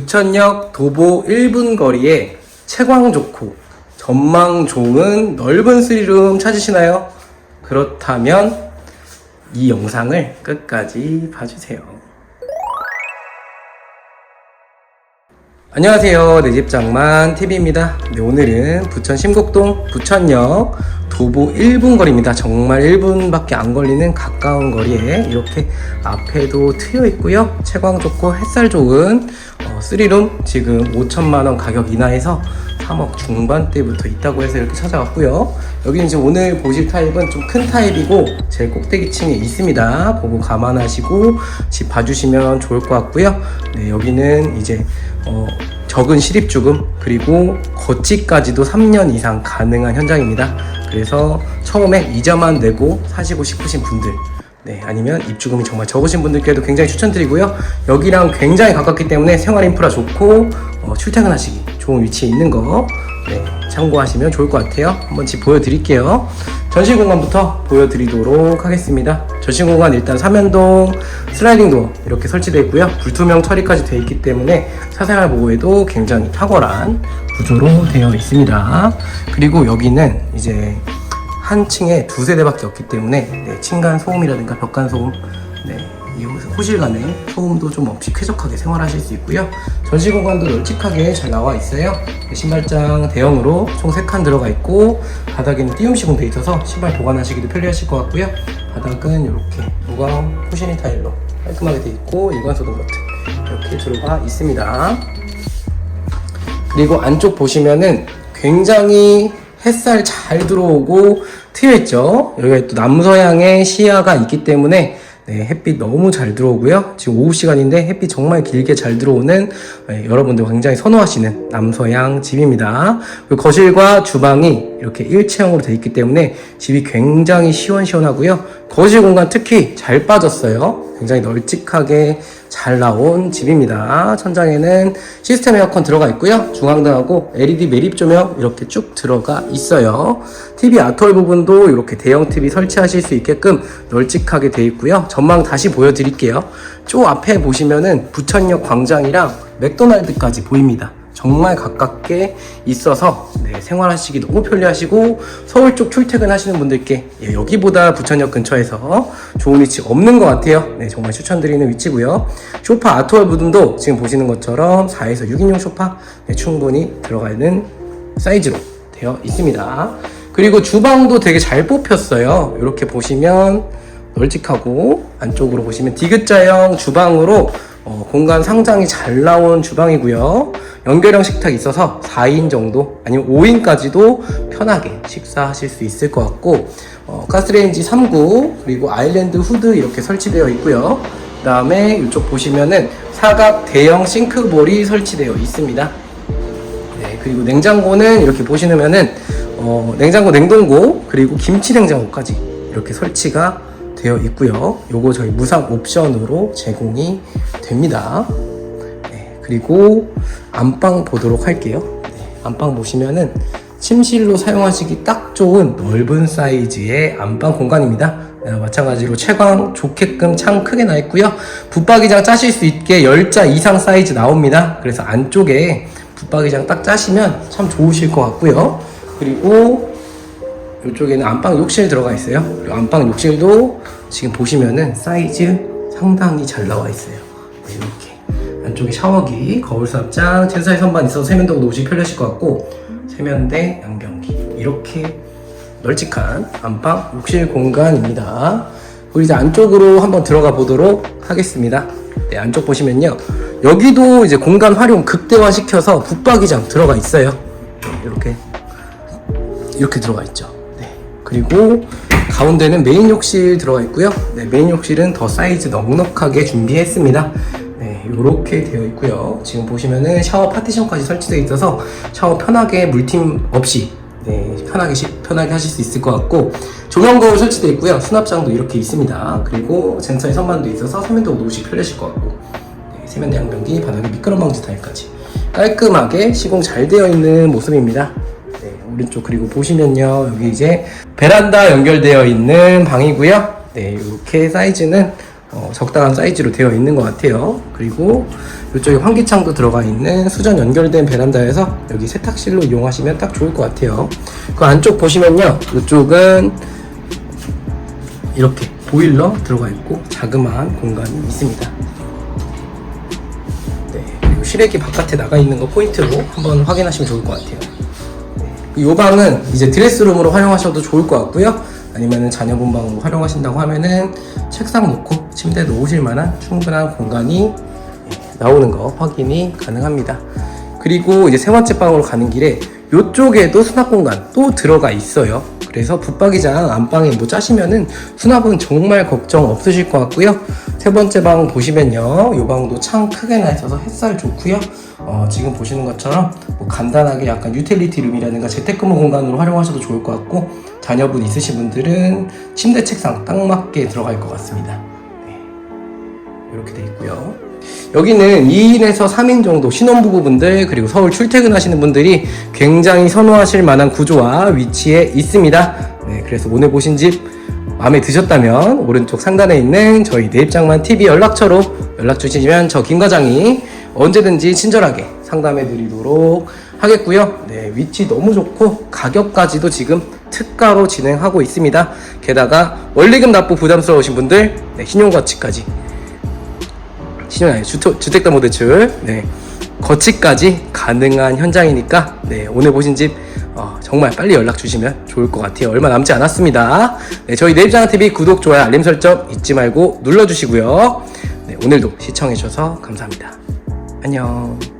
부천역 도보 1분 거리에 채광 좋고 전망 좋은 넓은 스리룸 찾으시나요? 그렇다면 이 영상을 끝까지 봐주세요. 안녕하세요. 내 집 장만 TV입니다. 네, 오늘은 부천 심곡동 부천역 도보 1분 거리입니다. 정말 1분밖에 안 걸리는 가까운 거리에 이렇게 앞에도 트여 있고요. 채광 좋고 햇살 좋은 어, 3룸 지금 5천만 원 가격 이하에서 3억 중반대부터 있다고 해서 이렇게 찾아왔고요. 여기는 이제 오늘 보실 타입은 좀 큰 타입이고 제일 꼭대기층에 있습니다. 그거 감안하시고 집 봐주시면 좋을 것 같고요. 네, 여기는 이제 어, 적은 실입 주금 그리고 거치까지도 3년 이상 가능한 현장입니다. 그래서 처음에 이자만 내고 사시고 싶으신 분들 네, 아니면 입주금이 정말 적으신 분들께도 굉장히 추천드리고요. 여기랑 굉장히 가깝기 때문에 생활 인프라 좋고 어, 출퇴근하시기 좋은 위치에 있는 거 네, 참고하시면 좋을 것 같아요. 한번 집 보여드릴게요. 전시 공간부터 보여드리도록 하겠습니다. 전시 공간 일단 삼연동 슬라이딩 도어 이렇게 설치되어 있고요. 불투명 처리까지 되어 있기 때문에 사생활 보호에도 굉장히 탁월한 구조로 되어 있습니다. 그리고 여기는 이제 한 층에 두 세 대밖에 없기 때문에 네, 층간 소음이라든가 벽간 소음, 네, 이 호실 간에 소음도 좀 없이 쾌적하게 생활하실 수 있고요. 전시 공간도 널찍하게 잘 나와 있어요. 네, 신발장 대형으로 총 3칸 들어가 있고 바닥에는 띄움 시공되어 있어서 신발 보관하시기도 편리하실 것 같고요. 바닥은 이렇게 무광 쿠시니 타일로 깔끔하게 되어 있고 일관 소등 버튼 이렇게 들어가 있습니다. 그리고 안쪽 보시면은 굉장히 햇살 잘 들어오고 트여 있죠. 여기가 또 남서향의 시야가 있기 때문에 네, 햇빛 너무 잘 들어오고요. 지금 오후 시간인데 햇빛 정말 길게 잘 들어오는 네, 여러분들 굉장히 선호하시는 남서향 집입니다. 거실과 주방이 이렇게 일체형으로 되어 있기 때문에 집이 굉장히 시원시원하고요. 거실 공간 특히 잘 빠졌어요. 굉장히 널찍하게 잘 나온 집입니다. 천장에는 시스템 에어컨 들어가 있고요. 중앙등하고 LED 매립 조명 이렇게 쭉 들어가 있어요. TV 아트월 부분도 이렇게 대형 TV 설치하실 수 있게끔 널찍하게 되어 있고요. 전망 다시 보여드릴게요. 저 앞에 보시면은 부천역 광장이랑 맥도날드까지 보입니다. 정말 가깝게 있어서 네, 생활하시기 너무 편리하시고 서울 쪽 출퇴근하시는 분들께 예, 여기보다 부천역 근처에서 좋은 위치 없는 것 같아요. 네, 정말 추천드리는 위치고요. 소파 아트월 부분도 지금 보시는 것처럼 4에서 6인용 소파 네, 충분히 들어가 있는 사이즈로 되어 있습니다. 그리고 주방도 되게 잘 뽑혔어요. 이렇게 보시면 널찍하고 안쪽으로 보시면 디귿자형 주방으로 어, 공간 상당히 잘 나온 주방이고요. 연결형 식탁이 있어서 4인 정도 아니면 5인까지도 편하게 식사하실 수 있을 것 같고 어, 가스레인지 3구 그리고 아일랜드 후드 이렇게 설치되어 있고요. 그 다음에 이쪽 보시면은 사각 대형 싱크볼이 설치되어 있습니다. 네, 그리고 냉장고는 이렇게 보시면은 어, 냉장고, 냉동고 그리고 김치 냉장고까지 이렇게 설치가 되어 있고요. 요거 저희 무상 옵션으로 제공이 됩니다. 네, 그리고 안방 보도록 할게요. 네, 안방 보시면은 침실로 사용하시기 딱 좋은 넓은 사이즈의 안방 공간입니다. 네, 마찬가지로 채광 좋게끔 창 크게 나 있고요. 붙박이장 짜실 수 있게 10자 이상 사이즈 나옵니다. 그래서 안쪽에 붙박이장 딱 짜시면 참 좋으실 것 같고요. 그리고 이쪽에는 안방 욕실 들어가 있어요. 안방 욕실도 지금 보시면은 사이즈 상당히 잘 나와 있어요. 네, 이렇게 안쪽에 샤워기, 거울 수납장, 제사의 선반 있어서 세면도구 놓으시기 편하실 것 같고 세면대, 양변기 이렇게 널찍한 안방 욕실 공간입니다. 그리고 이제 안쪽으로 한번 들어가 보도록 하겠습니다. 네, 안쪽 보시면요. 여기도 이제 공간 활용 극대화 시켜서 붙박이장 들어가 있어요. 이렇게 이렇게 들어가 있죠. 네. 그리고 가운데는 메인 욕실 들어가 있고요. 네, 메인 욕실은 더 사이즈 넉넉하게 준비했습니다. 네, 이렇게 되어 있고요. 지금 보시면은 샤워 파티션까지 설치되어 있어서 샤워 편하게 물팀 없이 네, 편하게 시- 편하게 하실 수 있을 것 같고 조명 거울 설치되어 있고요. 수납장도 이렇게 있습니다. 그리고 젠서의 선반도 있어서 세면도 놓으시 편하실 것 같고 네, 세면대 양변기, 바닥에 미끄럼 방지 타일까지 깔끔하게 시공 잘 되어 있는 모습입니다. 네, 오른쪽 그리고 보시면요 여기 이제 베란다 연결되어 있는 방이고요. 네, 이렇게 사이즈는 어, 적당한 사이즈로 되어 있는 것 같아요. 그리고 이쪽에 환기창도 들어가 있는 수전 연결된 베란다에서 여기 세탁실로 이용하시면 딱 좋을 것 같아요. 그 안쪽 보시면요. 이쪽은 이렇게 보일러 들어가 있고 자그마한 공간이 있습니다. 네, 그리고 실외기 바깥에 나가 있는 거 포인트로 한번 확인하시면 좋을 것 같아요. 이 방은 이제 드레스룸으로 활용하셔도 좋을 것 같고요. 아니면은 자녀분 방으로 활용하신다고 하면은 책상 놓고 침대 놓으실 만한 충분한 공간이 나오는 거 확인이 가능합니다. 그리고 이제 세 번째 방으로 가는 길에 이쪽에도 수납 공간 또 들어가 있어요. 그래서 붙박이장 안방에 뭐 짜시면은 수납은 정말 걱정 없으실 것 같고요. 세 번째 방 보시면요. 이 방도 창 크게 나 있어서 햇살 좋고요. 어, 지금 보시는 것처럼 뭐 간단하게 약간 유틸리티 룸이라든가 재택근무 공간으로 활용하셔도 좋을 것 같고 자녀분 있으신 분들은 침대 책상 딱 맞게 들어갈 것 같습니다. 네. 이렇게 돼 있고요. 여기는 2인에서 3인 정도 신혼부부분들 그리고 서울 출퇴근하시는 분들이 굉장히 선호하실 만한 구조와 위치에 있습니다. 네, 그래서 오늘 보신 집 마음에 드셨다면 오른쪽 상단에 있는 저희 내입장만 TV 연락처로 연락 주시면 저 김 과장이 언제든지 친절하게 상담해 드리도록 하겠고요. 네, 위치 너무 좋고 가격까지도 지금 특가로 진행하고 있습니다. 게다가 원리금 납부 부담스러우신 분들 네, 신용거치까지 신용 아니 주택, 주택담보대출 네 거치까지 가능한 현장이니까 네 오늘 보신 집 어, 정말 빨리 연락 주시면 좋을 것 같아요. 얼마 남지 않았습니다. 네 저희 내입장한 TV 구독 좋아요 알림 설정 잊지 말고 눌러주시고요. 네 오늘도 시청해 주셔서 감사합니다. 안녕